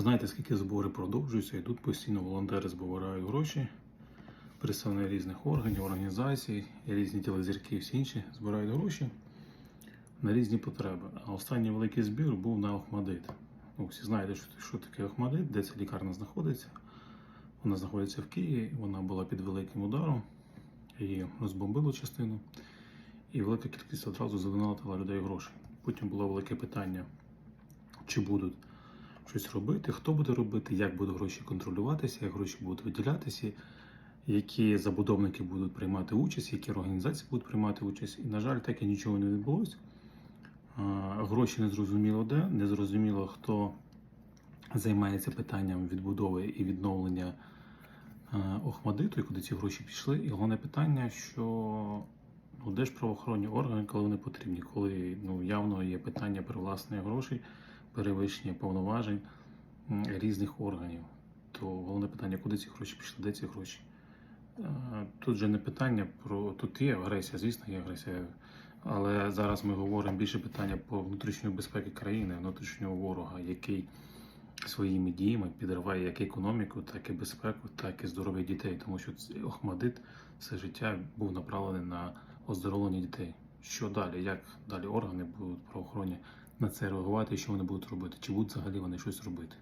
Знаєте, скільки збори продовжуються, йдуть постійно волонтери збирають гроші, представники різних органів, організацій, різні телезірки і всі інші збирають гроші на різні потреби. А останній великий збір був на Охмадит. Ну, всі знаєте, що, що таке Охмадит, де ця лікарня знаходиться. Вона знаходиться в Києві, вона була під великим ударом, її розбомбило частину, і велика кількість одразу задонатила людей грошей. Потім було велике питання, чи будуть щось робити, хто буде робити, як будуть гроші контролюватися, як гроші будуть виділятися, які забудовники будуть приймати участь, які організації будуть приймати участь. І, на жаль, так і нічого не відбулося. Гроші не зрозуміло де, не зрозуміло, хто займається питанням відбудови і відновлення Охмадиту, і куди ці гроші пішли. І головне питання, що ну, де ж правоохоронні органи, коли вони потрібні, коли ну, явно є питання привласнення грошей, перевищення повноважень різних органів. То головне питання, куди ці гроші пішли, де ці гроші? Е, Тут же не питання про тут є агресія, звісно, є агресія. Але зараз ми говоримо більше питання по внутрішньої безпеки країни, внутрішнього ворога, який своїми діями підриває як економіку, так і безпеку, так і здоров'я дітей. Тому що Охмадит все життя був направлений на оздоровлення дітей. Що далі? Як далі органи будуть правоохоронні на це реагувати що вони будуть робити? Чи будуть взагалі вони щось робити?